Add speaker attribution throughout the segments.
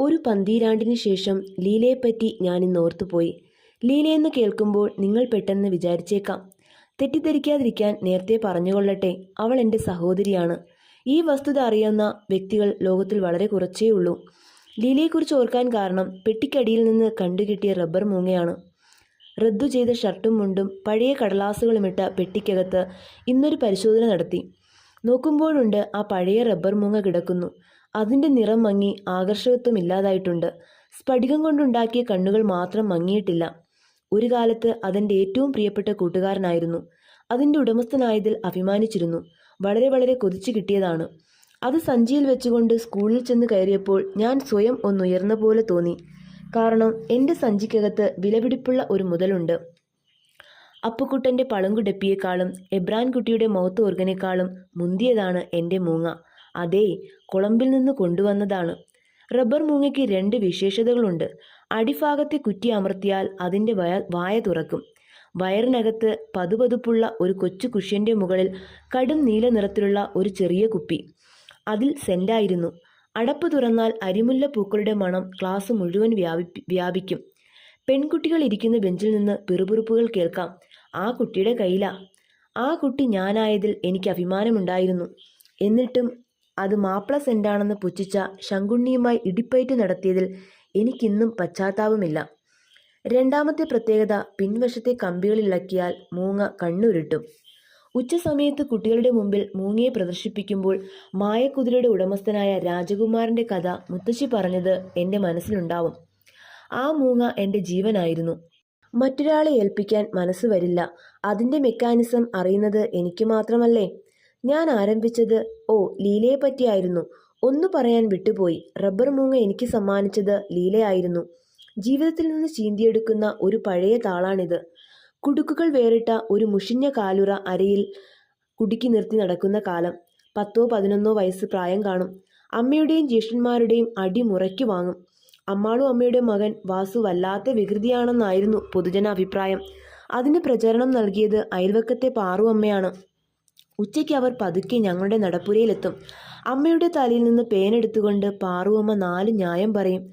Speaker 1: ഒരു പന്തീരാണ്ടിന് ശേഷം ലീലയെപ്പറ്റി ഞാനിന്ന് ഓർത്തുപോയി ലീലയെന്ന് കേൾക്കുമ്പോൾ നിങ്ങൾ പെട്ടെന്ന് വിചാരിച്ചേക്കാം. തെറ്റിദ്ധരിക്കാതിരിക്കാൻ നേരത്തെ പറഞ്ഞുകൊള്ളട്ടെ അവൾ എന്റെ സഹോദരിയാണ്. ഈ വസ്തുത അറിയുന്ന വ്യക്തികൾ ലോകത്തിൽ വളരെ കുറച്ചേ ഉള്ളൂ. ലീലയെക്കുറിച്ച് ഓർക്കാൻ കാരണം പെട്ടിക്കടിയിൽ നിന്ന് കണ്ടുകിട്ടിയ റബ്ബർ മൂങ്ങയാണ്. റദ്ദു ചെയ്ത ഷർട്ടും മുണ്ടും പഴയ കടലാസുകളുമിട്ട പെട്ടിക്കകത്ത് ഇന്നൊരു പരിശോധന നടത്തി. നോക്കുമ്പോഴുണ്ട് ആ പഴയ റബ്ബർ മൂങ്ങ കിടക്കുന്നു. അതിന്റെ നിറം മങ്ങി ആകർഷകത്വം ഇല്ലാതായിട്ടുണ്ട്. സ്ഫടികം കൊണ്ടുണ്ടാക്കിയ കണ്ണുകൾ മാത്രം മങ്ങിയിട്ടില്ല. ഒരു കാലത്ത് അതെന്റെ ഏറ്റവും പ്രിയപ്പെട്ട കൂട്ടുകാരനായിരുന്നു. അതിന്റെ ഉടമസ്ഥനായതിൽ അഭിമാനിച്ചിരുന്നു. വളരെ വളരെ കൊതിച്ചു കിട്ടിയതാണ്. അത് സഞ്ചിയിൽ വെച്ചുകൊണ്ട് സ്കൂളിൽ ചെന്ന് കയറിയപ്പോൾ ഞാൻ സ്വയം ഒന്നുയർന്ന പോലെ തോന്നി. കാരണം എന്റെ സഞ്ചിക്കകത്ത് വിലപിടിപ്പുള്ള ഒരു മുതലുണ്ട്. അപ്പുക്കുട്ടന്റെ പളുങ്കുടപ്പിയേക്കാളും എബ്രാൻ കുട്ടിയുടെ മൗത്ത് ഓർഗനേക്കാളും മുന്തിയതാണ് എന്റെ മൂങ്ങ. അതേ കൊളംബിൽ നിന്ന് കൊണ്ടുവന്നതാണ്. റബ്ബർ മൂങ്ങയ്ക്ക് രണ്ട് വിശേഷതകളുണ്ട്. അടിഭാഗത്തെ കുറ്റി അമർത്തിയാൽ അതിന്റെ വയ വായ തുറക്കും. വയറിനകത്ത് പതുപതുപ്പുള്ള ഒരു കൊച്ചു കുഷ്യന്റെ മുകളിൽ കടും നീല നിറത്തിലുള്ള ഒരു ചെറിയ കുപ്പി. അതിൽ സെന്റായിരുന്നു അടപ്പ് തുറന്നാൽ അരിമുല്ല പൂക്കളുടെ മണം ക്ലാസ് മുഴുവൻ വ്യാപി വ്യാപിക്കും. പെൺകുട്ടികൾ ഇരിക്കുന്ന ബെഞ്ചിൽ നിന്ന് പിറുപിറുപ്പുകൾ കേൾക്കാം. ആ കുട്ടിയുടെ കയ്യിലാ. ആ കുട്ടി ഞാനായതിൽ എനിക്ക് അഭിമാനമുണ്ടായിരുന്നു. എന്നിട്ടും അത് മാപ്പിള സെന്റാണെന്ന് പുച്ഛിച്ച ശങ്കുണ്ണിയുമായി ഇടിപ്പയറ്റ് നടത്തിയതിൽ എനിക്കിന്നും പശ്ചാത്താപമില്ല. രണ്ടാമത്തെ പ്രത്യേകത പിൻവശത്തെ കമ്പികളിളക്കിയാൽ മൂങ്ങ കണ്ണുരുട്ടും. ഉച്ചസമയത്ത് കുട്ടികളുടെ മുമ്പിൽ മൂങ്ങയെ പ്രദർശിപ്പിക്കുമ്പോൾ മായക്കുതിരയുടെ ഉടമസ്ഥനായ രാജകുമാരന്റെ കഥ മുത്തശ്ശി പറഞ്ഞത് എന്റെ മനസ്സിലുണ്ടാവും. ആ മൂങ്ങ എന്റെ ജീവനായിരുന്നു. മറ്റൊരാളെ ഏൽപ്പിക്കാൻ മനസ്സ് വരില്ല. അതിന്റെ മെക്കാനിസം അറിയുന്നത് എനിക്ക് മാത്രമല്ലേ? ഞാൻ ആരംഭിച്ചത് ഓ ലീലയെ പറ്റിയായിരുന്നു. ഒന്നു പറയാൻ വിട്ടുപോയി. റബ്ബർ മൂങ്ങ എനിക്ക് സമ്മാനിച്ചത് ലീലയായിരുന്നു. ജീവിതത്തിൽ നിന്ന് ചീന്തിയെടുക്കുന്ന ഒരു പഴയ താളാണിത്. കുടുക്കുകൾ വേറിട്ട ഒരു മുഷിഞ്ഞ കാലുറ അരയിൽ കുടുക്കി നിർത്തി നടക്കുന്ന കാലം. പത്തോ പതിനൊന്നോ വയസ്സ് പ്രായം കാണും. അമ്മയുടെയും ജ്യേഷ്ഠന്മാരുടെയും അടി മുറയ്ക്ക് വാങ്ങും. അമ്മാളും അമ്മയുടെ മകൻ വാസു വല്ലാത്ത വികൃതിയാണെന്നായിരുന്നു പൊതുജന അഭിപ്രായം അതിന് പ്രചരണം നൽകിയത് അയൽവക്കത്തെ പാറു അമ്മയാണ്. ഉച്ചയ്ക്ക് അവർ പതുക്കെ ഞങ്ങളുടെ നടപ്പുരയിലെത്തും. അമ്മയുടെ തലയിൽ നിന്ന് പേനെടുത്തുകൊണ്ട് പാറുവമ്മ നാല് ന്യായം പറയും.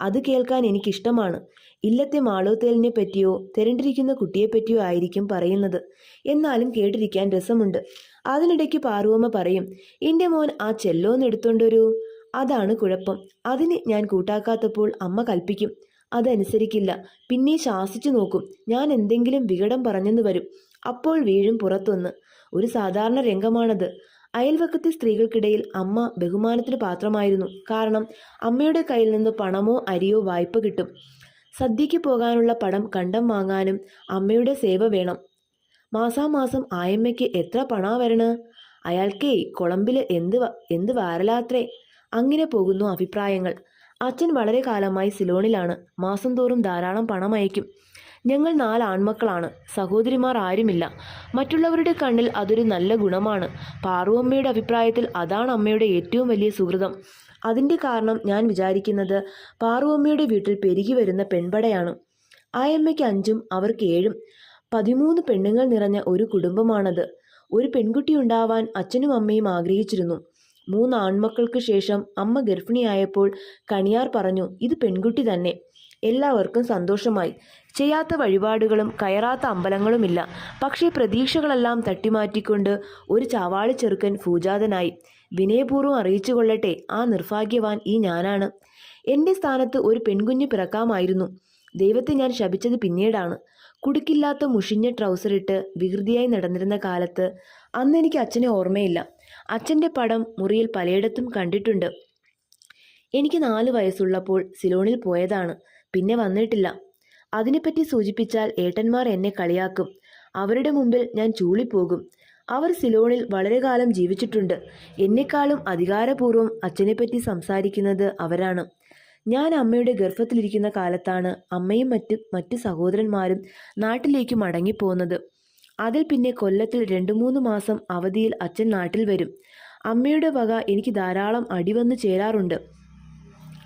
Speaker 1: അത് കേൾക്കാൻ എനിക്കിഷ്ടമാണ്. ഇല്ലത്തെ മാളോത്തേലിനെ പറ്റിയോ തിരണ്ടിരിക്കുന്ന കുട്ടിയെപ്പറ്റിയോ ആയിരിക്കും പറയുന്നത്. എന്നാലും കേട്ടിരിക്കാൻ രസമുണ്ട്. അതിനിടയ്ക്ക് പാറുവമ്മ പറയും എന്റെ മോൻ ആ ചെല്ലോന്ന് എടുത്തോണ്ടൊരു അതാണ് കുഴപ്പം. അതിന് ഞാൻ കൂട്ടാക്കാത്തപ്പോൾ അമ്മ കൽപ്പിക്കും. അതനുസരിക്കില്ല. പിന്നെ ശാസിച്ചു നോക്കും. ഞാൻ എന്തെങ്കിലും വികടം പറഞ്ഞെന്ന് വരും. അപ്പോൾ വീഴും പുറത്തൊന്ന്. ഒരു സാധാരണ രംഗമാണത്. അയൽവക്കത്തെ സ്ത്രീകൾക്കിടയിൽ അമ്മ ബഹുമാനത്തിന് പാത്രമായിരുന്നു. കാരണം അമ്മയുടെ കയ്യിൽ നിന്ന് പണമോ അരിയോ വായ്പ കിട്ടും. സദ്യയ്ക്ക് പോകാനുള്ള പണം കണ്ടം വാങ്ങാനും അമ്മയുടെ സേവ വേണം. മാസാമാസം ആയമ്മയ്ക്ക് എത്ര പണാ വരണ്? അയാൾക്കേ കൊളംബിൽ എന്ത് എന്ത് വാരലാത്രേ? അങ്ങനെ പോകുന്നു അഭിപ്രായങ്ങൾ. അച്ഛൻ വളരെ കാലമായി സിലോണിലാണ്. മാസം തോറും ധാരാളം പണം അയക്കും. ഞങ്ങൾ നാല് ആൺമക്കളാണ്. സഹോദരിമാർ ആരുമില്ല. മറ്റുള്ളവരുടെ കണ്ണിൽ അതൊരു നല്ല ഗുണമാണ്. പാറുവമ്മയുടെ അഭിപ്രായത്തിൽ അതാണ് അമ്മയുടെ ഏറ്റവും വലിയ സുഹൃതം. അതിന്റെ കാരണം ഞാൻ വിചാരിക്കുന്നത് പാറുവമ്മയുടെ വീട്ടിൽ പെരുകി വരുന്ന പെൺപടയാണ്. ആയമ്മയ്ക്ക് അഞ്ചും അവർക്ക് ഏഴും. പതിമൂന്ന് പെണ്ണുങ്ങൾ നിറഞ്ഞ ഒരു കുടുംബമാണത്. ഒരു പെൺകുട്ടി ഉണ്ടാവാൻ അച്ഛനും അമ്മയും ആഗ്രഹിച്ചിരുന്നു. മൂന്ന് ആൺമക്കൾക്ക് ശേഷം അമ്മ ഗർഭിണിയായപ്പോൾ കണിയാർ പറഞ്ഞു ഇത് പെൺകുട്ടി തന്നെ. എല്ലാവർക്കും സന്തോഷമായി. ചെയ്യാത്ത വഴിപാടുകളും കയറാത്ത അമ്പലങ്ങളുമില്ല. പക്ഷേ പ്രതീക്ഷകളെല്ലാം തട്ടിമാറ്റിക്കൊണ്ട് ഒരു ചാവാളി ചെറുക്കൻ പൂജാതനായി വിനയപൂർവം അറിയിച്ചു കൊള്ളട്ടെ ആ നിർഭാഗ്യവാൻ ഈ ഞാനാണ്. എന്റെ സ്ഥാനത്ത് ഒരു പെൺകുഞ്ഞ് പിറക്കാമായിരുന്നു. ദൈവത്തെ ഞാൻ ശപിച്ചത് പിന്നീടാണ്. കുടുക്കില്ലാത്ത മുഷിഞ്ഞ ട്രൗസർ ഇട്ട് വികൃതിയായി നടന്നിരുന്ന കാലത്ത് അന്ന് എനിക്ക് അച്ഛനെ ഓർമ്മയില്ല. അച്ഛന്റെ പടം മുറിയിൽ പലയിടത്തും കണ്ടിട്ടുണ്ട്. എനിക്ക് നാല് വയസ്സുള്ളപ്പോൾ സിലോണിൽ പോയതാണ്. പിന്നെ വന്നിട്ടില്ല. അതിനെപ്പറ്റി സൂചിപ്പിച്ചാൽ ഏട്ടന്മാർ എന്നെ കളിയാക്കും. അവരുടെ മുമ്പിൽ ഞാൻ ചൂളിപ്പോകും. അവർ സിലോണിൽ വളരെ കാലം ജീവിച്ചിട്ടുണ്ട്. എന്നെക്കാളും അധികാരപൂർവം അച്ഛനെപ്പറ്റി സംസാരിക്കുന്നത് അവരാണ്. ഞാൻ അമ്മയുടെ ഗർഭത്തിലിരിക്കുന്ന കാലത്താണ് അമ്മയും മറ്റ് മറ്റു സഹോദരന്മാരും നാട്ടിലേക്ക് മടങ്ങിപ്പോകുന്നത് അതിൽ പിന്നെ കൊല്ലത്തിൽ രണ്ടു മൂന്ന് മാസം അവധിയിൽ അച്ഛൻ നാട്ടിൽ വരും. അമ്മയുടെ വക എനിക്ക് ധാരാളം അടിവന്നു ചേരാറുണ്ട്.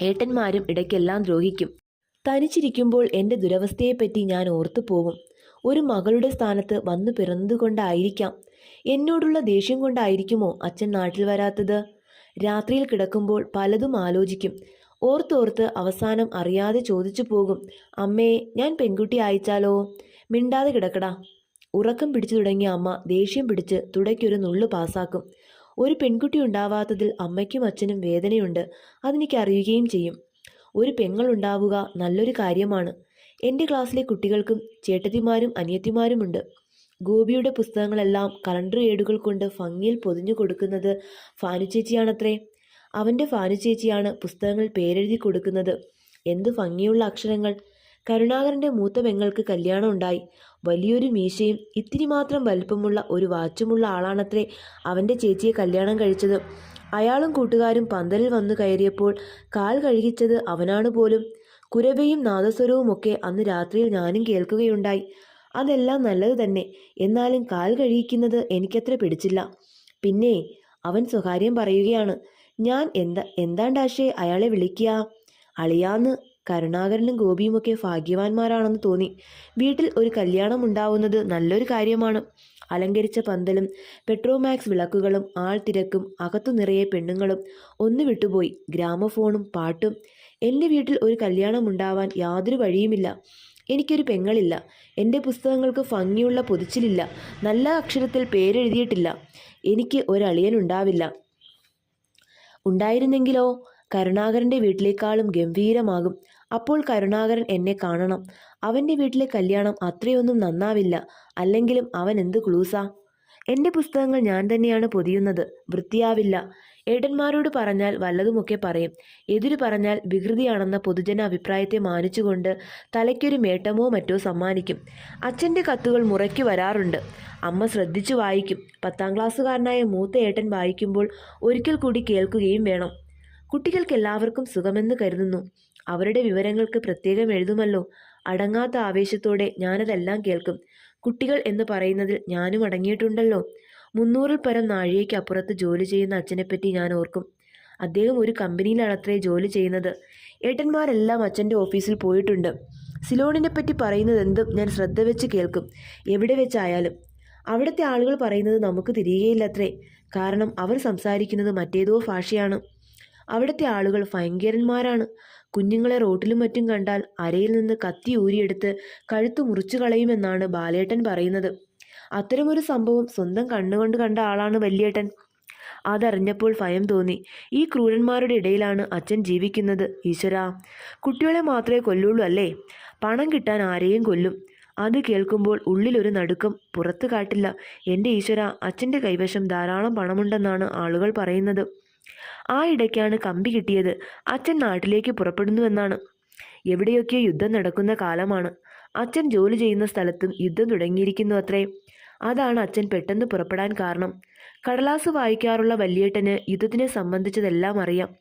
Speaker 1: ഏട്ടന്മാരും ഇടയ്ക്കെല്ലാം ദ്രോഹിക്കും. തനിച്ചിരിക്കുമ്പോൾ എന്റെ ദുരവസ്ഥയെപ്പറ്റി ഞാൻ ഓർത്തു പോകും. ഒരു മകളുടെ സ്ഥാനത്ത് വന്നു പിറന്നതുകൊണ്ടായിരിക്കാം എന്നോടുള്ള ദേഷ്യം കൊണ്ടായിരിക്കുമോ അച്ഛൻ നാട്ടിൽ വരാത്തത്? രാത്രിയിൽ കിടക്കുമ്പോൾ പലതും ആലോചിക്കും. ഓർത്തോർത്ത് അവസാനം അറിയാതെ ചോദിച്ചു പോകും. അമ്മേ ഞാൻ പെൺകുട്ടി അയച്ചാലോ മിണ്ടാതെ കിടക്കടാ. ഉറക്കം പിടിച്ചു തുടങ്ങിയ അമ്മ ദേഷ്യം പിടിച്ച് തുടയ്ക്കൊരു നുള്ളു പാസാക്കും ഒരു പെൺകുട്ടി ഉണ്ടാവാത്തതിൽ അമ്മയ്ക്കും അച്ഛനും വേദനയുണ്ട്. അതെനിക്ക് അറിയുകയും ചെയ്യും. ഒരു പെങ്ങളുണ്ടാവുക നല്ലൊരു കാര്യമാണ്. എന്റെ ക്ലാസ്സിലെ കുട്ടികൾക്കും ചേട്ടത്തിമാരും അനിയത്തിമാരുമുണ്ട്. ഗോപിയുടെ പുസ്തകങ്ങളെല്ലാം കലണ്ടർ ഏടുകൾ കൊണ്ട് ഭംഗിയിൽ പൊതിഞ്ഞു കൊടുക്കുന്നത് ഫാനു ചേച്ചിയാണത്രേ അവന്റെ ഫാനു ചേച്ചിയാണ് പുസ്തകങ്ങൾ പേരെഴുതി കൊടുക്കുന്നത്. എന്തു ഭംഗിയുള്ള അക്ഷരങ്ങൾ. കരുണാകരന്റെ മൂത്ത പെങ്ങൾക്ക് കല്യാണം ഉണ്ടായി വലിയൊരു മീശയും ഇത്തിരി മാത്രം വലിപ്പമുള്ള ഒരു വാച്ചുമുള്ള ആളാണത്രേ അവന്റെ ചേച്ചിയെ കല്യാണം കഴിച്ചത്. അയാളും കൂട്ടുകാരും പന്തലിൽ വന്നു കയറിയപ്പോൾ കാൽ കഴുകിച്ചത് അവനാണ് പോലും. കുരവയും നാദസ്വരവുമൊക്കെ അന്ന് രാത്രിയിൽ ഞാനും കേൾക്കുകയുണ്ടായി. അതെല്ലാം നല്ലത് തന്നെ. എന്നാലും കാൽ കഴിയിക്കുന്നത് എനിക്കത്ര പിടിച്ചില്ല. പിന്നെ അവൻ സ്വകാര്യം പറയുകയാണ്. ഞാൻ എന്താ എന്താണ്ടാശേ അയാളെ വിളിക്കുക? അളിയാന്ന് കരുണാകരനും ഗോപിയുമൊക്കെ ഭാഗ്യവാന്മാരാണെന്ന് തോന്നി. വീട്ടിൽ ഒരു കല്യാണം ഉണ്ടാവുന്നത് നല്ലൊരു കാര്യമാണ്. അലങ്കരിച്ച പന്തലും പെട്രോമാക്സ് വിളക്കുകളും ആൾത്തിരക്കും അകത്തു നിറയെ പെണ്ണുങ്ങളും ഒന്നു വിട്ടുപോയി ഗ്രാമഫോണും പാട്ടും. എന്റെ വീട്ടിൽ ഒരു കല്യാണം ഉണ്ടാവാൻ യാതൊരു വഴിയുമില്ല. എനിക്കൊരു പെങ്ങളില്ല. എന്റെ പുസ്തകങ്ങൾക്ക് ഭംഗിയുള്ള പൊതിച്ചിലില്ല. നല്ല അക്ഷരത്തിൽ പേരെഴുതിയിട്ടില്ല. എനിക്ക് ഒരളിയനുണ്ടാവില്ല. ഉണ്ടായിരുന്നെങ്കിലോ? കരുണാകരന്റെ വീട്ടിലേക്കാളും ഗംഭീരമാകും. അപ്പോൾ കരുണാകരൻ എന്നെ കാണണം. അവന്റെ വീട്ടിലെ കല്യാണം അത്രയൊന്നും നന്നാവില്ല. അല്ലെങ്കിലും അവൻ എന്ത് ക്ലൂസാ? എന്റെ പുസ്തകങ്ങൾ ഞാൻ തന്നെയാണ് പൊതിയുന്നത്. വൃത്തിയാവില്ല. ഏട്ടന്മാരോട് പറഞ്ഞാൽ വല്ലതുമൊക്കെ പറയും. എതിര് പറഞ്ഞാൽ വികൃതിയാണെന്ന പൊതുജന അഭിപ്രായത്തെ മാനിച്ചുകൊണ്ട് തലയ്ക്കൊരു മേട്ടമോ മറ്റോ സമ്മാനിക്കും. അച്ഛന്റെ കത്തുകൾ മുറയ്ക്ക് വരാറുണ്ട്. അമ്മ ശ്രദ്ധിച്ചു വായിക്കും. പത്താം ക്ലാസ്സുകാരനായ മൂത്ത ഏട്ടൻ വായിക്കുമ്പോൾ ഒരിക്കൽ കൂടി കേൾക്കുകയും വേണം. കുട്ടികൾക്ക് എല്ലാവർക്കും സുഖമെന്ന് കരുതുന്നു. അവരുടെ വിവരങ്ങൾക്ക് പ്രത്യേകം എഴുതുമല്ലോ. അടങ്ങാത്ത ആവേശത്തോടെ ഞാനതെല്ലാം കേൾക്കും. കുട്ടികൾ എന്ന് പറയുന്നതിൽ ഞാനും അടങ്ങിയിട്ടുണ്ടല്ലോ. മുന്നൂറിൽ പരം നാഴികയ്ക്ക് അപ്പുറത്ത് ജോലി ചെയ്യുന്ന അച്ഛനെപ്പറ്റി ഞാൻ ഓർക്കും. അദ്ദേഹം ഒരു കമ്പനിയിലാണത്രേ ജോലി ചെയ്യുന്നത്. ഏട്ടന്മാരെല്ലാം അച്ഛന്റെ ഓഫീസിൽ പോയിട്ടുണ്ട്. സിലോണിനെ പറ്റി പറയുന്നത് എന്തും ഞാൻ ശ്രദ്ധ വെച്ച് കേൾക്കും. എവിടെ വെച്ചായാലും. അവിടുത്തെ ആളുകൾ പറയുന്നത് നമുക്ക് തിരികെയില്ലത്രേ. കാരണം അവർ സംസാരിക്കുന്നത് മറ്റേതോ ഭാഷയാണ്. അവിടുത്തെ ആളുകൾ ഭയങ്കരന്മാരാണ്. കുഞ്ഞുങ്ങളെ റോട്ടിലും മറ്റും കണ്ടാൽ അരയിൽ നിന്ന് കത്തി ഊരിയെടുത്ത് കഴുത്ത് മുറിച്ചു കളയുമെന്നാണ് ബാലേട്ടൻ പറയുന്നത്. അത്തരമൊരു സംഭവം സ്വന്തം കണ്ണുകൊണ്ട് കണ്ട ആളാണ് വല്യേട്ടൻ. അതറിഞ്ഞപ്പോൾ ഭയം തോന്നി. ഈ ക്രൂരന്മാരുടെ ഇടയിലാണ് അച്ഛൻ ജീവിക്കുന്നത്. ഈശ്വര കുട്ടികളെ മാത്രമേ കൊല്ലുള്ളൂ അല്ലേ? പണം കിട്ടാൻ ആരെയും കൊല്ലും. അത് കേൾക്കുമ്പോൾ ഉള്ളിലൊരു നടുക്കം പുറത്തു കാട്ടില്ല. എന്റെ ഈശ്വര അച്ഛന്റെ കൈവശം ധാരാളം പണമുണ്ടെന്നാണ് ആളുകൾ പറയുന്നത്. ആ ഇടയ്ക്കാണ് കമ്പി കിട്ടിയത്. അച്ഛൻ നാട്ടിലേക്ക് പുറപ്പെടുന്നുവെന്നാണ്. എവിടെയൊക്കെ യുദ്ധം നടക്കുന്ന കാലമാണ്. അച്ഛൻ ജോലി ചെയ്യുന്ന സ്ഥലത്തും യുദ്ധം തുടങ്ങിയിരിക്കുന്നു അത്രേ. അതാണ് അച്ഛൻ പെട്ടെന്ന് പുറപ്പെടാൻ കാരണം. കടലാസ് വായിക്കാറുള്ള വല്യേട്ടന് യുദ്ധത്തിനെ സംബന്ധിച്ചതെല്ലാം അറിയാം.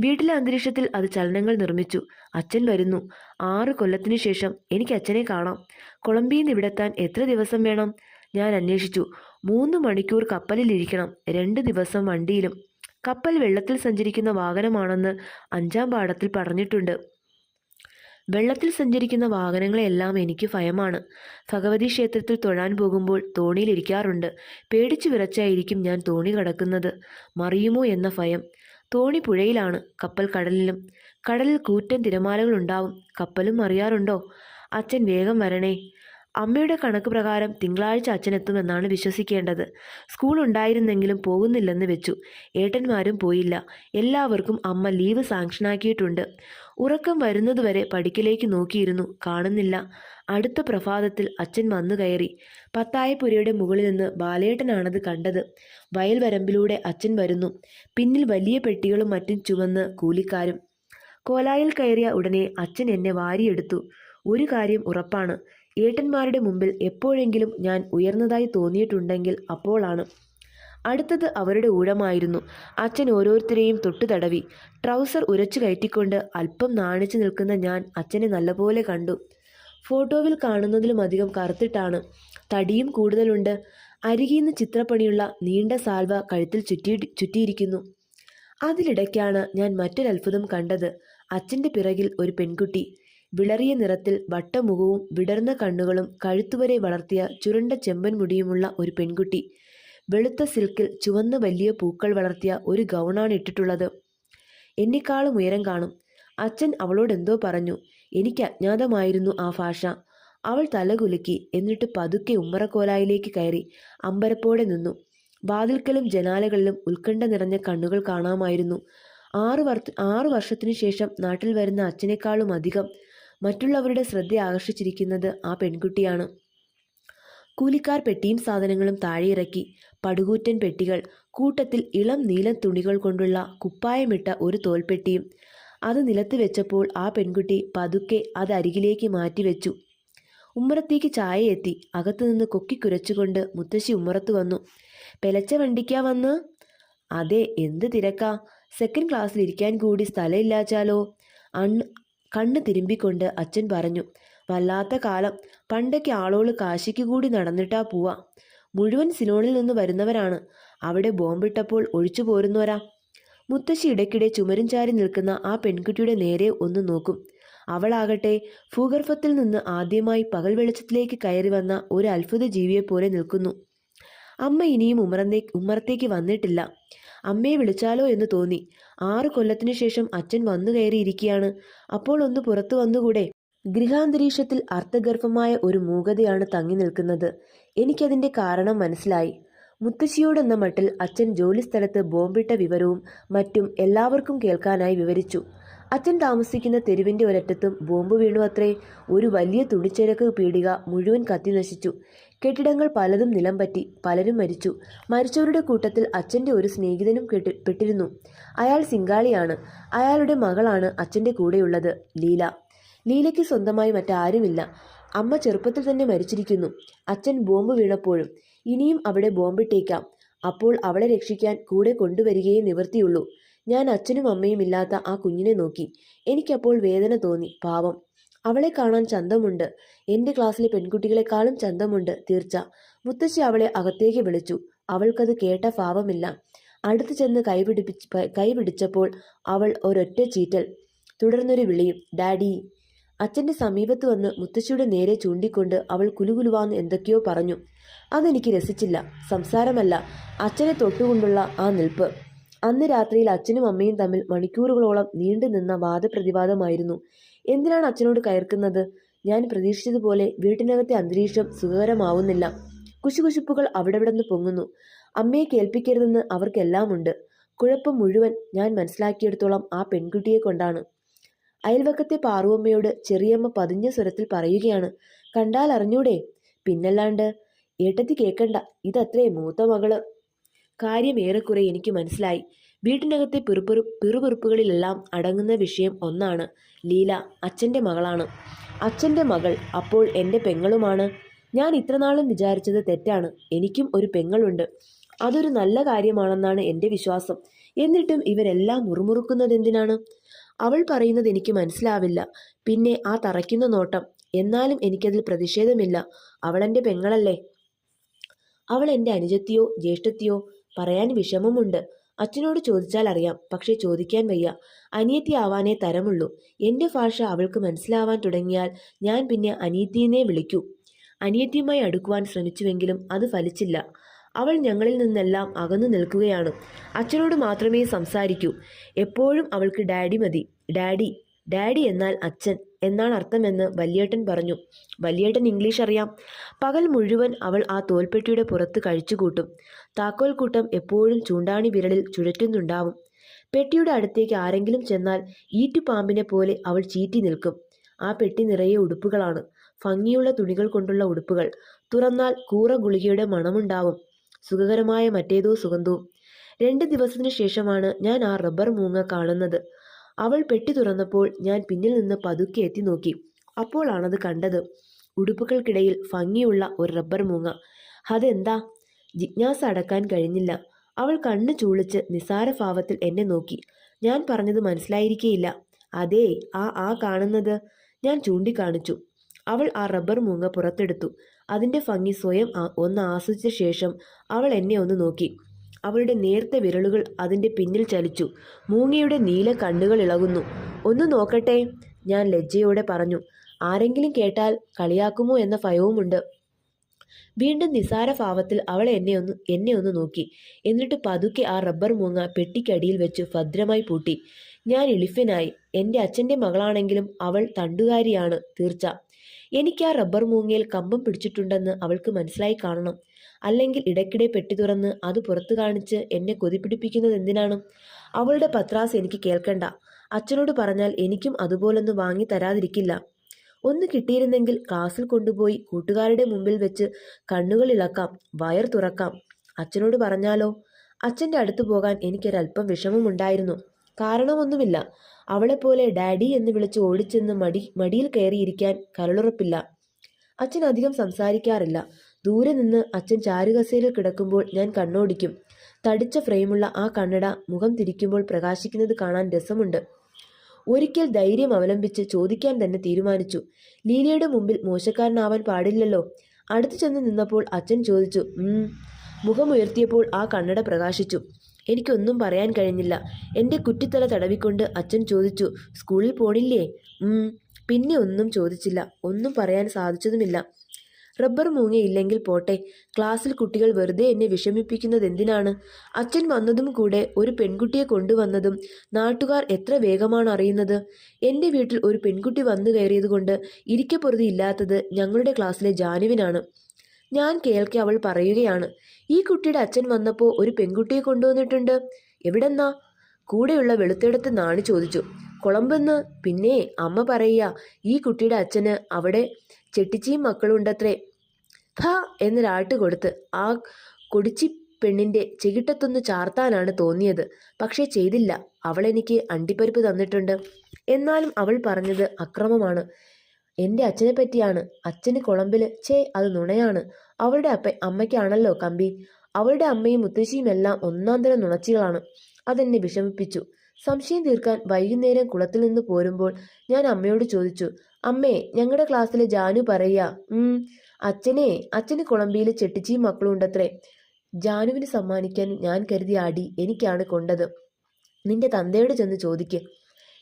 Speaker 1: വീട്ടിലെ അന്തരീക്ഷത്തിൽ അത് ചലനങ്ങൾ നിർമ്മിച്ചു. അച്ഛൻ വരുന്നു. ആറ് കൊല്ലത്തിനു ശേഷം എനിക്ക് അച്ഛനെ കാണാം. കൊളംബിയിൽ നിന്ന് ഇവിടെത്താൻ എത്ര ദിവസം വേണം? ഞാൻ അന്വേഷിച്ചു. മൂന്ന് മണിക്കൂർ കപ്പലിലിരിക്കണം. രണ്ട് ദിവസം വണ്ടിയിലും. കപ്പൽ വെള്ളത്തിൽ സഞ്ചരിക്കുന്ന വാഹനമാണെന്ന് അഞ്ചാം പാഠത്തിൽ പറഞ്ഞിട്ടുണ്ട്. വെള്ളത്തിൽ സഞ്ചരിക്കുന്ന വാഹനങ്ങളെല്ലാം എനിക്ക് ഭയമാണ്. ഭഗവതി ക്ഷേത്രത്തിൽ തൊഴാൻ പോകുമ്പോൾ തോണിയിലിരിക്കാറുണ്ട് പേടിച്ചു വിറച്ചായിരിക്കും ഞാൻ തോണി കടക്കുന്നത്. മറിയുമോ എന്ന ഭയം. തോണി പുഴയിലാണ് കപ്പൽ കടലിലും. കടലിൽ കൂറ്റൻ തിരമാലകളുണ്ടാവും. കപ്പലും മറിയാറുണ്ടോ? അച്ഛൻ വേഗം വരണേ. അമ്മയുടെ കണക്ക് പ്രകാരം തിങ്കളാഴ്ച അച്ഛനെത്തുമെന്നാണ് വിശ്വസിക്കേണ്ടത്. സ്കൂൾ ഉണ്ടായിരുന്നെങ്കിലും പോകുന്നില്ലെന്ന് വെച്ചു. ഏട്ടന്മാരും പോയില്ല. എല്ലാവർക്കും അമ്മ ലീവ് സാങ്ഷനാക്കിയിട്ടുണ്ട്. ഉറക്കം വരുന്നതുവരെ പടിക്കലേക്ക് നോക്കിയിരുന്നു. കാണുന്നില്ല. അടുത്ത പ്രഭാതത്തിൽ അച്ഛൻ വന്നു കയറി. പത്തായപ്പുരയുടെ മുകളിൽ നിന്ന് ബാലേട്ടനാണത് കണ്ടത്. വയൽ വരമ്പിലൂടെ അച്ഛൻ വരുന്നു. പിന്നിൽ വലിയ പെട്ടികളും മറ്റും ചുവന്ന് കൂലിക്കാരും. കോലായിൽ കയറിയ ഉടനെ അച്ഛൻ എന്നെ വാരിയെടുത്തു. ഒരു കാര്യം ഉറപ്പാണ്. ഏട്ടന്മാരുടെ മുമ്പിൽ എപ്പോഴെങ്കിലും ഞാൻ ഉയർന്നതായി തോന്നിയിട്ടുണ്ടെങ്കിൽ അപ്പോളാണ്. അടുത്തത് അവരുടെ ഊഴമായിരുന്നു. അച്ഛൻ ഓരോരുത്തരെയും തൊട്ടു തടവി. ട്രൗസർ ഉരച്ചു കയറ്റിക്കൊണ്ട് അല്പം നാണിച്ചു നിൽക്കുന്ന ഞാൻ അച്ഛനെ നല്ലപോലെ കണ്ടു. ഫോട്ടോവിൽ കാണുന്നതിലും അധികം കറുത്തിട്ടാണ്. തടിയും കൂടുതലുണ്ട്. അരികിന്ന് ചിത്രപ്പണിയുള്ള നീണ്ട സാൽവ കഴുത്തിൽ ചുറ്റി ചുറ്റിയിരിക്കുന്നു. അതിലിടയ്ക്കാണ് ഞാൻ മറ്റൊരത്ഭുതം കണ്ടത്. അച്ഛന്റെ പിറകിൽ ഒരു പെൺകുട്ടി. വിളറിയ നിറത്തിൽ വട്ടമുഖവും വിടർന്ന കണ്ണുകളും കഴുത്തുവരെ വളർത്തിയ ചുരുണ്ട ചെമ്പൻ മുടിയുമുള്ള ഒരു പെൺകുട്ടി. വെളുത്ത സിൽക്കിൽ ചുവന്ന വലിയ പൂക്കൾ വളർത്തിയ ഒരു ഗൗണാണ് ഇട്ടിട്ടുള്ളത്. എന്നെക്കാളും ഉയരം കാണും. അച്ഛൻ അവളോടെന്തോ പറഞ്ഞു. എനിക്ക് അജ്ഞാതമായിരുന്നു ആ ഭാഷ. അവൾ തലകുലുക്കി എന്നിട്ട് പതുക്കെ ഉമ്മറക്കോലായിലേക്ക് കയറി അമ്പരപ്പോടെ നിന്നു. വാതിൽക്കലും ജനാലകളിലും ഉത്കണ്ഠ നിറഞ്ഞ കണ്ണുകൾ കാണാമായിരുന്നു. ആറു വർ ആറു വർഷത്തിനു ശേഷം നാട്ടിൽ വരുന്ന അച്ഛനേക്കാളും അധികം മറ്റുള്ളവരുടെ ശ്രദ്ധ ആകർഷിച്ചിരിക്കുന്നത് ആ പെൺകുട്ടിയാണ്. കൂലിക്കാർ പെട്ടിയും സാധനങ്ങളും താഴെയിറക്കി. പടുകൂറ്റൻ പെട്ടികൾ കൂട്ടത്തിൽ ഇളം നീല തുണികൾ കൊണ്ടുള്ള കുപ്പായമിട്ട ഒരു തോൽപ്പെട്ടിയും. അത് നിലത്ത് വെച്ചപ്പോൾ ആ പെൺകുട്ടി പതുക്കെ അത് അരികിലേക്ക് മാറ്റിവെച്ചു ഉമ്മറത്തേക്ക് ചായ എത്തി. അകത്തുനിന്ന് കൊക്കിക്കുരച്ചുകൊണ്ട് മുത്തശ്ശി ഉമ്മറത്ത് വന്നു. പെലച്ച വണ്ടിക്കാ വന്ന്? അതെ എന്ത് തിരക്കാ. സെക്കൻഡ് ക്ലാസ്സിൽ ഇരിക്കാൻ കൂടി സ്ഥലമില്ലാച്ചാലോ? അണ്ണ് കണ്ണ് തിരുമ്പിക്കൊണ്ട് അച്ഛൻ പറഞ്ഞു വല്ലാത്ത കാലം. പണ്ടൊക്കെ ആളോൾ കാശിക്ക് കൂടി നടന്നിട്ടാ പോവാ. മുഴുവൻ സിലോണിൽ നിന്ന് വരുന്നവരാണ്. അവിടെ ബോംബിട്ടപ്പോൾ ഒഴിച്ചു പോരുന്നവരാ. മുത്തശ്ശി ഇടയ്ക്കിടെ ചുമരും ചാരി നിൽക്കുന്ന ആ പെൺകുട്ടിയുടെ നേരെ ഒന്ന് നോക്കും. അവളാകട്ടെ ഭൂഗർഭത്തിൽ നിന്ന് ആദ്യമായി പകൽ വെളിച്ചത്തിലേക്ക് കയറി വന്ന ഒരു അത്ഭുത ജീവിയെപ്പോലെ നിൽക്കുന്നു. അമ്മ ഇനിയും ഉമ്മറന്നേ ഉമ്മറത്തേക്ക് വന്നിട്ടില്ല. അമ്മയെ വിളിച്ചാലോ എന്ന് തോന്നി. ആറ് കൊല്ലത്തിനു ശേഷം അച്ഛൻ വന്നു കയറിയിരിക്കുകയാണ് അപ്പോൾ ഒന്ന് പുറത്തു വന്നുകൂടെ? ഗൃഹാന്തരീക്ഷത്തിൽ അർത്ഥഗർഭമായ ഒരു മൂകതയാണ് തങ്ങി നിൽക്കുന്നത്. എനിക്കതിന്റെ കാരണം മനസ്സിലായി. മുത്തശ്ശിയോടെന്ന മട്ടിൽ അച്ഛൻ ജോലിസ്ഥലത്ത് ബോംബിട്ട വിവരവും മറ്റും എല്ലാവർക്കും കേൾക്കാനായി വിവരിച്ചു. അച്ഛൻ താമസിക്കുന്ന തെരുവിന്റെ ഒരറ്റത്തും ബോംബ് വീണു അത്രേ. ഒരു വലിയ തുണിച്ചരക്ക് പീടിക മുഴുവൻ കത്തി നശിച്ചു. കെട്ടിടങ്ങൾ പലതും നിലം പറ്റി. പലരും മരിച്ചു. മരിച്ചവരുടെ കൂട്ടത്തിൽ അച്ഛന്റെ ഒരു സ്നേഹിതനും കെട്ടി പെട്ടിരുന്നു. അയാൾ സിംഗാളിയാണ്. അയാളുടെ മകളാണ് അച്ഛന്റെ കൂടെയുള്ളത് ലീല. ലീലയ്ക്ക് സ്വന്തമായി മറ്റാരുമില്ല. അമ്മ ചെറുപ്പത്തിൽ തന്നെ മരിച്ചിരിക്കുന്നു. അച്ഛൻ ബോംബ് വീണപ്പോഴും. ഇനിയും അവിടെ ബോംബിട്ടേക്കാം. അപ്പോൾ അവളെ രക്ഷിക്കാൻ കൂടെ കൊണ്ടുവരികയേ നിവർത്തിയുള്ളൂ ഞാൻ അച്ഛനും അമ്മയും ഇല്ലാത്ത ആ കുഞ്ഞിനെ നോക്കി. എനിക്കപ്പോൾ വേദന തോന്നി. പാവം. അവളെ കാണാൻ ചന്തമുണ്ട്. എന്റെ ക്ലാസ്സിലെ പെൺകുട്ടികളെക്കാളും ചന്തമുണ്ട് തീർച്ച. മുത്തശ്ശി അവളെ അകത്തേക്ക് വിളിച്ചു. അവൾക്കത് കേട്ട ഭാവമില്ല അടുത്തു ചെന്ന് കൈപിടിപ്പിച്ച് കൈപിടിച്ചപ്പോൾ അവൾ ഒരൊറ്റ ചീറ്റൽ. തുടർന്നൊരു വിളിയും ഡാഡി. അച്ഛന്റെ സമീപത്ത് വന്ന് മുത്തശ്ശിയുടെ നേരെ ചൂണ്ടിക്കൊണ്ട് അവൾ കുലുകുലുവാന്ന് എന്തൊക്കെയോ പറഞ്ഞു. അതെനിക്ക് രസിച്ചില്ല സംസാരമല്ല അച്ഛനെ തൊട്ടുകൊണ്ടുള്ള ആ നിൽപ്പ്. അന്ന് രാത്രിയിൽ അച്ഛനും അമ്മയും തമ്മിൽ മണിക്കൂറുകളോളം നീണ്ടു നിന്ന വാദപ്രതിവാദമായിരുന്നു. എന്തിനാണ് അച്ഛനോട് കയർക്കുന്നത്? ഞാൻ പ്രതീക്ഷിച്ചതുപോലെ വീട്ടിനകത്തെ അന്തരീക്ഷം സുഖകരമാവുന്നില്ല. കുശുകുശുപ്പുകൾ അവിടെവിടെന്ന് പൊങ്ങുന്നു. അമ്മയെ കേൾപ്പിക്കരുതെന്ന് അവർക്കെല്ലാമുണ്ട്. കുഴപ്പം മുഴുവൻ ഞാൻ മനസ്സിലാക്കിയെടുത്തോളം ആ പെൺകുട്ടിയെ കൊണ്ടാണ്. അയൽവക്കത്തെ പാറുവമ്മയോട് ചെറിയമ്മ പതിഞ്ഞ സ്വരത്തിൽ പറയുകയാണ്. കണ്ടാൽ അറിഞ്ഞൂടെ? പിന്നല്ലാണ്ട് ഏട്ടത്തി കേക്കണ്ട. ഇതത്രേ മൂത്ത മകൾ. കാര്യം ഏറെക്കുറെ എനിക്ക് മനസ്സിലായി. വീട്ടിനകത്തെ പിറുപിറു പിറുപിറുപ്പുകളിലെല്ലാം അടങ്ങുന്ന വിഷയം ഒന്നാണ് ലീല അച്ഛന്റെ മകളാണ്. അച്ഛന്റെ മകൾ അപ്പോൾ എന്റെ പെങ്ങളുമാണ്. ഞാൻ ഇത്രനാളും വിചാരിച്ചത് തെറ്റാണ്. എനിക്കും ഒരു പെങ്ങളുണ്ട്. അതൊരു നല്ല കാര്യമാണെന്നാണ് എന്റെ വിശ്വാസം. എന്നിട്ടും ഇവരെല്ലാം മുറുമുറുക്കുന്നത് എന്തിനാണ്? അവൾ പറയുന്നത് എനിക്ക് മനസ്സിലാവില്ല. പിന്നെ ആ തറയ്ക്കുന്ന നോട്ടം. എന്നാലും എനിക്കതിൽ പ്രതിഷേധമില്ല. അവളെന്റെ പെങ്ങളല്ലേ? അവൾ എന്റെ അനുജത്തിയോ ജ്യേഷ്ഠത്തിയോ? പറയാൻ വിഷമമുണ്ട്. അച്ഛനോട് ചോദിച്ചാൽ അറിയാം പക്ഷെ ചോദിക്കാൻ വയ്യ. അനിയത്തി ആവാനേ തരമുള്ളൂ. എന്റെ ഭാഷ അവൾക്ക് മനസ്സിലാവാൻ തുടങ്ങിയാൽ ഞാൻ പിന്നെ അനിയത്തിയെന്നേ വിളിക്കൂ. അനിയത്തിയുമായി അടുക്കുവാൻ ശ്രമിച്ചുവെങ്കിലും അത് ഫലിച്ചില്ല. അവൾ ഞങ്ങളിൽ നിന്നെല്ലാം അകന്നു നിൽക്കുകയാണ്. അച്ഛനോട് മാത്രമേ സംസാരിക്കൂ. എപ്പോഴും അവൾക്ക് ഡാഡി മതി. ഡാഡി ഡാഡി എന്നാൽ അച്ഛൻ എന്നാണ് അർത്ഥമെന്ന് വല്യേട്ടൻ പറഞ്ഞു. വല്യേട്ടൻ ഇംഗ്ലീഷ് അറിയാം. പകൽ മുഴുവൻ അവൾ ആ തോൽപ്പെട്ടിയുടെ പുറത്ത് കഴിച്ചുകൂട്ടും. താക്കോൽ കൂട്ടം എപ്പോഴും ചൂണ്ടാണി വിരലിൽ ചുഴറ്റുന്നുണ്ടാവും. പെട്ടിയുടെ അടുത്തേക്ക് ആരെങ്കിലും ചെന്നാൽ ഈറ്റുപാമ്പിനെ പോലെ അവൾ ചീറ്റി നിൽക്കും. ആ പെട്ടി നിറയെ ഉടുപ്പുകളാണ്. ഭംഗിയുള്ള തുണികൾ കൊണ്ടുള്ള ഉടുപ്പുകൾ. തുറന്നാൽ കൂറ ഗുളികയുടെ മണമുണ്ടാവും. സുഖകരമായ മറ്റേതോ സുഗന്ധവും. രണ്ട് ദിവസത്തിനു ശേഷമാണ് ഞാൻ ആ റബ്ബർ മൂങ്ങ കാണുന്നത്. അവൾ പെട്ടി തുറന്നപ്പോൾ ഞാൻ പിന്നിൽ നിന്ന് പതുക്കെ എത്തി നോക്കി. അപ്പോഴാണത് കണ്ടത്. ഉടുപ്പുകൾക്കിടയിൽ ഭംഗിയുള്ള ഒരു റബ്ബർ മൂങ്ങ. അതെന്താ? ജിജ്ഞാസ അടക്കാൻ കഴിഞ്ഞില്ല. അവൾ കണ്ണു ചൂളിച്ച് നിസാരഭാവത്തിൽ എന്നെ നോക്കി. ഞാൻ പറഞ്ഞത് മനസ്സിലായിരിക്കേയില്ല. അതേ ആ ആ കാണുന്നത് ഞാൻ ചൂണ്ടിക്കാണിച്ചു. അവൾ ആ റബ്ബർ മൂങ്ങ പുറത്തെടുത്തു. അതിന്റെ ഭംഗി സ്വയം ഒന്ന് ആസ്വദിച്ച ശേഷം അവൾ എന്നെ ഒന്ന് നോക്കി. അവളുടെ നേർത്ത വിരലുകൾ അതിന്റെ പിന്നിൽ ചലിച്ചു. മൂങ്ങയുടെ നീല കണ്ണുകൾ ഇളകുന്നു. ഒന്ന് നോക്കട്ടെ ഞാൻ ലജ്ജയോടെ പറഞ്ഞു. ആരെങ്കിലും കേട്ടാൽ കളിയാക്കുമോ എന്ന ഭയവുമുണ്ട്. വീണ്ടും നിസാര ഭാവത്തിൽ അവൾ എന്നെ ഒന്ന് എന്നെ ഒന്ന് നോക്കി. എന്നിട്ട് പതുക്കെ ആ റബ്ബർ മൂങ്ങ പെട്ടിക്കടിയിൽ വെച്ച് ഭദ്രമായി പൂട്ടി. ഞാൻ ഇളിഫിനായി. എന്റെ അച്ഛന്റെ മകളാണെങ്കിലും അവൾ തണ്ടുകാരിയാണ് തീർച്ച. എനിക്ക് ആ റബ്ബർ മൂങ്ങയിൽ കമ്പം പിടിച്ചിട്ടുണ്ടെന്ന് അവൾക്ക് മനസ്സിലായി കാണണം. അല്ലെങ്കിൽ ഇടയ്ക്കിടെ പെട്ടി തുറന്ന് അത് പുറത്തു കാണിച്ച് എന്നെ കൊതിപ്പിടിപ്പിക്കുന്നത് എന്തിനാണ്? അവളുടെ പത്രാസ് എനിക്ക് കേൾക്കണ്ട. അച്ഛനോട് പറഞ്ഞാൽ എനിക്കും അതുപോലൊന്ന് വാങ്ങി തരാതിരിക്കില്ല. ഒന്ന് കിട്ടിയിരുന്നെങ്കിൽ ക്ലാസ്സിൽ കൊണ്ടുപോയി കൂട്ടുകാരുടെ മുമ്പിൽ വെച്ച് കണ്ണുകൾ ഇളക്കാം വയർ തുറക്കാം. അച്ഛനോട് പറഞ്ഞാലോ? അച്ഛന്റെ അടുത്ത് പോകാൻ എനിക്കൊരല്പം വിഷമമുണ്ടായിരുന്നു. കാരണമൊന്നുമില്ല. അവളെപ്പോലെ ഡാഡി എന്ന് വിളിച്ച് ഓടിച്ചെന്ന് മടി മടിയിൽ കയറിയിരിക്കാൻ കരളുറപ്പില്ല. അച്ഛൻ അധികം സംസാരിക്കാറില്ല. ദൂരെ നിന്ന് അച്ഛൻ ചാരുകസേലിൽ കിടക്കുമ്പോൾ ഞാൻ കണ്ണോടിക്കും. തടിച്ച ഫ്രെയിമുള്ള ആ കണ്ണട മുഖം തിരിക്കുമ്പോൾ പ്രകാശിക്കുന്നത് കാണാൻ രസമുണ്ട്. ഒരിക്കൽ ധൈര്യം അവലംബിച്ച് ചോദിക്കാൻ തന്നെ തീരുമാനിച്ചു. ലീലയുടെ മുമ്പിൽ മോശക്കാരനാവാൻ പാടില്ലല്ലോ. അടുത്തു ചെന്ന് നിന്നപ്പോൾ അച്ഛൻ ചോദിച്ചു മുഖമുയർത്തിയപ്പോൾ ആ കണ്ണട പ്രകാശിച്ചു. എനിക്കൊന്നും പറയാൻ കഴിഞ്ഞില്ല. എന്റെ കുറ്റിത്തല തടവിക്കൊണ്ട് അച്ഛൻ ചോദിച്ചു സ്കൂളിൽ പോണില്ലേ? പിന്നെ ഒന്നും ചോദിച്ചില്ല. ഒന്നും പറയാൻ സാധിച്ചതുമില്ല. റബ്ബർ മൂങ്ങയില്ലെങ്കിൽ പോട്ടെ ക്ലാസ്സിൽ കുട്ടികൾ വെറുതെ എന്നെ വിഷമിപ്പിക്കുന്നത് എന്തിനാണ്? അച്ഛൻ വന്നതും കൂടെ ഒരു പെൺകുട്ടിയെ കൊണ്ടുവന്നതും നാട്ടുകാർ എത്ര വേഗമാണ് അറിയുന്നത്? എന്റെ വീട്ടിൽ ഒരു പെൺകുട്ടി വന്നു കയറിയതുകൊണ്ട് ഇരിക്കപ്പൊറുതി ഇല്ലാത്തത് ഞങ്ങളുടെ ക്ലാസ്സിലെ ജാനുവിനാണ്. ഞാൻ കേൾക്കെ അവൾ പറയുകയാണ് ഈ കുട്ടിയുടെ അച്ഛൻ വന്നപ്പോൾ ഒരു പെൺകുട്ടിയെ കൊണ്ടുവന്നിട്ടുണ്ട്? എവിടെന്നാ? കൂടെയുള്ള വെളുത്തെടുത്ത് നാണി ചോദിച്ചു കുളമ്പെന്ന്? പിന്നെ അമ്മ പറയുക ഈ കുട്ടിയുടെ അച്ഛന് അവിടെ ചെട്ടിച്ചിയും മക്കളുണ്ടത്രേ. ഉണ്ടത്രേ ഥ എന്നൊരാട്ട് കൊടുത്ത് ആ കൊടിച്ചി പെണ്ണിന്റെ ചെകിട്ടത്തൊന്ന് ചാർത്താനാണ് തോന്നിയത്. പക്ഷേ ചെയ്തില്ല. അവൾ എനിക്ക് അണ്ടിപ്പരിപ്പ് തന്നിട്ടുണ്ട്. എന്നാലും അവൾ പറഞ്ഞത് അക്രമമാണ്. എന്റെ അച്ഛനെ പറ്റിയാണ്. അച്ഛന് കുളമ്പിൽ ചേ അത് നുണയാണ്. അവളുടെ അപ്പ അമ്മയ്ക്കാണല്ലോ കമ്പി. അവളുടെ അമ്മയും മുത്തശ്ശിയും എല്ലാം ഒന്നാം തരം നുണച്ചികളാണ്. അതെന്നെ വിഷമിപ്പിച്ചു. സംശയം തീർക്കാൻ വൈകുന്നേരം കുളത്തിൽ നിന്ന് പോരുമ്പോൾ ഞാൻ അമ്മയോട് ചോദിച്ചു അമ്മേ ഞങ്ങളുടെ ക്ലാസ്സിലെ ജാനു പറയുക ഉം അച്ഛനെ അച്ഛന് കുളമ്പിയിൽ ചെട്ടിച്ചിയും മക്കളും ഉണ്ടത്രേ. ജാനുവിന് സമ്മാനിക്കാൻ ഞാൻ കരുതിയ അടി എനിക്കാണ് കൊണ്ടത്. നിന്റെ തന്തയോട് ചെന്ന് ചോദിക്ക്.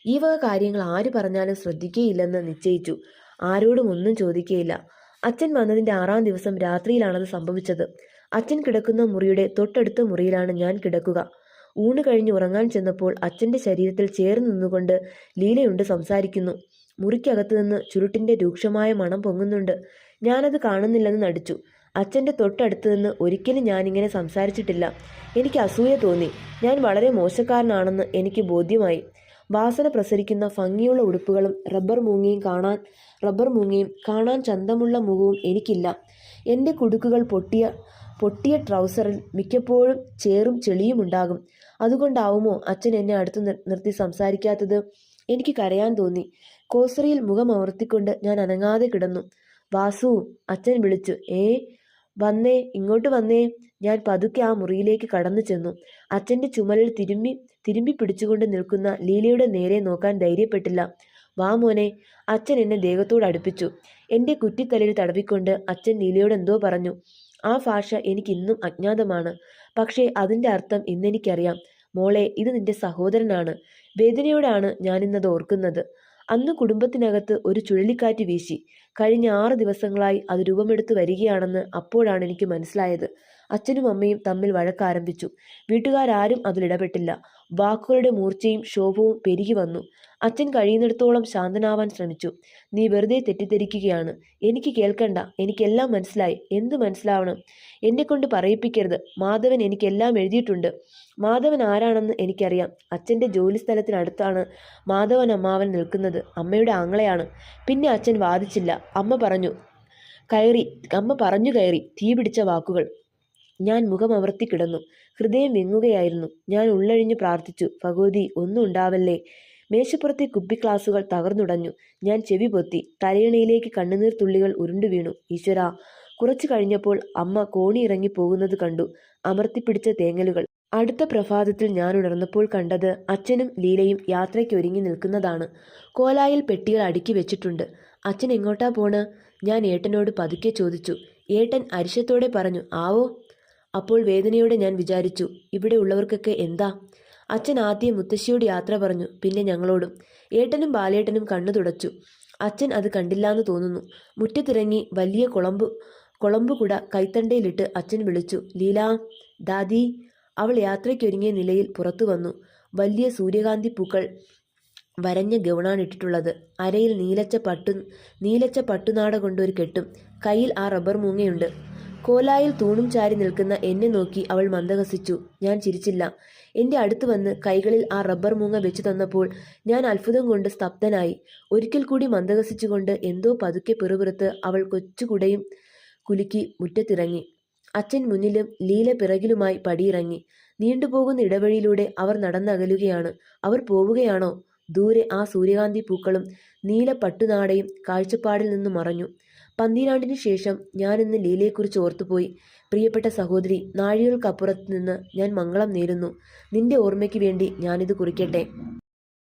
Speaker 1: ഈ വക കാര്യങ്ങൾ ആര് പറഞ്ഞാലും ശ്രദ്ധിക്കുകയില്ലെന്ന് നിശ്ചയിച്ചു. ആരോടും ഒന്നും ചോദിക്കുകയില്ല അച്ഛൻ വന്നതിന്റെ ആറാം ദിവസം രാത്രിയിലാണത് സംഭവിച്ചത്. അച്ഛൻ കിടക്കുന്ന മുറിയുടെ തൊട്ടടുത്ത മുറിയിലാണ് ഞാൻ കിടക്കുക. ഊണ് കഴിഞ്ഞ് ഉറങ്ങാൻ ചെന്നപ്പോൾ അച്ഛന്റെ ശരീരത്തിൽ ചേർന്ന് നിന്നുകൊണ്ട് ലീലയുണ്ട് സംസാരിക്കുന്നു. മുറിക്കകത്തു നിന്ന് ചുരുട്ടിന്റെ രൂക്ഷമായ മണം പൊങ്ങുന്നുണ്ട്. ഞാനത് കാണുന്നില്ലെന്ന് നടിച്ചു. അച്ഛന്റെ തൊട്ടടുത്ത് നിന്ന് ഒരിക്കലും ഞാനിങ്ങനെ സംസാരിച്ചിട്ടില്ല. എനിക്ക് അസൂയ തോന്നി. ഞാൻ വളരെ മോശക്കാരനാണെന്ന് എനിക്ക് ബോധ്യമായി. വാസന പ്രസരിക്കുന്ന ഭംഗിയുള്ള ഉടുപ്പുകളും റബ്ബർ മൂങ്ങിയും കാണാൻ റബ്ബർ മൂങ്ങിയും കാണാൻ ചന്തമുള്ള മുഖവും എനിക്കില്ല. എന്റെ കുടുക്കുകൾ പൊട്ടിയ പൊട്ടിയ ട്രൗസറിൽ മിക്കപ്പോഴും ചേറും ചെളിയും ഉണ്ടാകും. അതുകൊണ്ടാവുമോ അച്ഛൻ എന്നെ അടുത്ത് നിർത്തി സംസാരിക്കാത്തത്? എനിക്ക് കരയാൻ തോന്നി. കോസറിയിൽ മുഖം അമർത്തിക്കൊണ്ട് ഞാൻ അനങ്ങാതെ കിടന്നു. വാസു അച്ഛൻ വിളിച്ചു. ഏ വന്നേ ഇങ്ങോട്ട് വന്നേ. ഞാൻ പതുക്കെ ആ മുറിയിലേക്ക് കടന്നു ചെന്നു. അച്ഛന്റെ ചുമലിൽ തിരുമ്പി തിരുമ്പി പിടിച്ചുകൊണ്ട് നിൽക്കുന്ന ലീലയുടെ നേരെ നോക്കാൻ ധൈര്യപ്പെട്ടില്ല. വാ മോനെ അച്ഛൻ എന്നെ ദേഹത്തോട് അടുപ്പിച്ചു. എന്റെ കുറ്റിത്തലയിൽ തടവിക്കൊണ്ട് അച്ഛൻ ലീലയോട് എന്തോ പറഞ്ഞു. ആ ഭാഷ എനിക്ക് ഇന്നും അജ്ഞാതമാണ്. പക്ഷേ അതിന്റെ അർത്ഥം ഇന്നെനിക്കറിയാം. മോളെ ഇത് നിന്റെ സഹോദരനാണ്. വേദനയോടാണ് ഞാനിന്നത് ഓർക്കുന്നത്. അന്ന് കുടുംബത്തിനകത്ത് ഒരു ചുഴലിക്കാറ്റ് വീശി. കഴിഞ്ഞ ആറ് ദിവസങ്ങളായി അത് രൂപമെടുത്തു വരികയാണെന്ന് അപ്പോഴാണ് എനിക്ക് മനസ്സിലായത്. അച്ഛനും അമ്മയും തമ്മിൽ വഴക്കാരംഭിച്ചു വീട്ടുകാരാരും അതിലിടപെട്ടില്ല വാക്കുകളുടെ മൂർച്ചയും ശോഭവും പെരുകി വന്നു. അച്ഛൻ കഴിയുന്നിടത്തോളം ശാന്തനാവാൻ ശ്രമിച്ചു. നീ വെറുതെ തെറ്റിദ്ധരിക്കുകയാണ്. എനിക്ക് കേൾക്കണ്ട. എനിക്കെല്ലാം മനസ്സിലായി. എന്ത് മനസ്സിലാവണം? എന്നെ കൊണ്ട് പറയിപ്പിക്കരുത്. മാധവൻ എനിക്കെല്ലാം എഴുതിയിട്ടുണ്ട്. മാധവൻ ആരാണെന്ന് എനിക്കറിയാം. അച്ഛന്റെ ജോലി സ്ഥലത്തിനടുത്താണ് മാധവൻ അമ്മാവൻ നിൽക്കുന്നത്. അമ്മയുടെ ആങ്ങളെയാണ്. പിന്നെ അച്ഛൻ വാദിച്ചില്ല. അമ്മ പറഞ്ഞു കയറി. അമ്മ പറഞ്ഞു കയറി. തീ പിടിച്ച വാക്കുകൾ. ഞാൻ മുഖം അമർത്തി കിടന്നു. ഹൃദയം വിങ്ങുകയായിരുന്നു. ഞാൻ ഉള്ളഴിഞ്ഞു പ്രാർത്ഥിച്ചു. ഭഗവതി ഒന്നും ഉണ്ടാവല്ലേ? മേശപ്പുറത്തെ കുപ്പി ക്ലാസുകൾ തകർന്നുടഞ്ഞു. ഞാൻ ചെവി പൊത്തി. തലയിണയിലേക്ക് കണ്ണുനീർ തുള്ളികൾ ഉരുണ്ടു വീണു. ഈശ്വര. കുറച്ചു കഴിഞ്ഞപ്പോൾ അമ്മ കോണി ഇറങ്ങി പോകുന്നത് കണ്ടു. അമർത്തിപ്പിടിച്ച തേങ്ങലുകൾ. അടുത്ത പ്രഭാതത്തിൽ ഞാൻ ഉണർന്നപ്പോൾ കണ്ടത് അച്ഛനും ലീലയും യാത്രയ്ക്ക് ഒരുങ്ങി നിൽക്കുന്നതാണ്. കോലായിൽ പെട്ടികൾ അടുക്കി വെച്ചിട്ടുണ്ട്. അച്ഛൻ എങ്ങോട്ടാ പോണ്? ഞാൻ ഏട്ടനോട് പതുക്കെ ചോദിച്ചു. ഏട്ടൻ അരിശത്തോടെ പറഞ്ഞു ആവോ അപ്പോൾ വേദനയോടെ ഞാൻ വിചാരിച്ചു ഇവിടെ ഉള്ളവർക്കൊക്കെ എന്താ അച്ഛൻ ആദ്യം മുത്തശ്ശിയോട് യാത്ര പറഞ്ഞു പിന്നെ ഞങ്ങളോടും. ഏട്ടനും ബാലേട്ടനും കണ്ണു തുടച്ചു. അച്ഛൻ അത് കണ്ടില്ലാന്ന് തോന്നുന്നു. മുറ്റത്തിറങ്ങി വലിയ കുളമ്പ് കുളമ്പ് കുളമ്പുകുട കൈത്തണ്ടയിലിട്ട് അച്ഛൻ വിളിച്ചു ലീലാ ദാദി. അവൾ യാത്രയ്ക്കൊരുങ്ങിയ നിലയിൽ പുറത്തു വന്നു. വലിയ സൂര്യകാന്തി പൂക്കൾ വരഞ്ഞ ഗൗണാണ് ഇട്ടിട്ടുള്ളത്. അരയിൽ നീലച്ച പട്ടു നീലച്ച പട്ടുനാട കൊണ്ടൊരു കെട്ടും. കയ്യിൽ ആ റബ്ബർ മൂങ്ങയുണ്ട്. കോലായിൽ തൂണും ചാരി നിൽക്കുന്ന എന്നെ നോക്കി അവൾ മന്ദഹസിച്ചു. ഞാൻ ചിരിച്ചില്ല. എന്റെ അടുത്ത് വന്ന് കൈകളിൽ ആ റബ്ബർ മൂങ്ങ വെച്ചു തന്നപ്പോൾ ഞാൻ അത്ഭുതം കൊണ്ട് സ്തബ്ധനായി. ഒരിക്കൽ കൂടി മന്ദഹസിച്ചുകൊണ്ട് എന്തോ പതുക്കെ പിറുപിറുത്ത് അവൾ കൊച്ചുകുടയും കുലുക്കി മുറ്റത്തിറങ്ങി. അച്ഛൻ മുന്നിലും ലീല പിറകിലുമായി പടിയിറങ്ങി. നീണ്ടുപോകുന്ന ഇടവഴിയിലൂടെ അവർ നടന്നകലുകയാണ്. അവർ പോവുകയാണോ? ദൂരെ ആ സൂര്യകാന്തി പൂക്കളും നീല പട്ടുനാടയും കാഴ്ചപ്പാടിൽ നിന്നും മറഞ്ഞു. പന്തിരാണ്ടിനു ശേഷം ഞാൻ ഞാനിന്ന് ലീലയെക്കുറിച്ച് ഓർത്തുപോയി. പ്രിയപ്പെട്ട സഹോദരി നാഴികൾക്കപ്പുറത്ത് നിന്ന് ഞാൻ മംഗളം നേരുന്നു. നിന്റെ ഓർമ്മയ്ക്ക് വേണ്ടി ഞാനിത് കുറിക്കട്ടെ.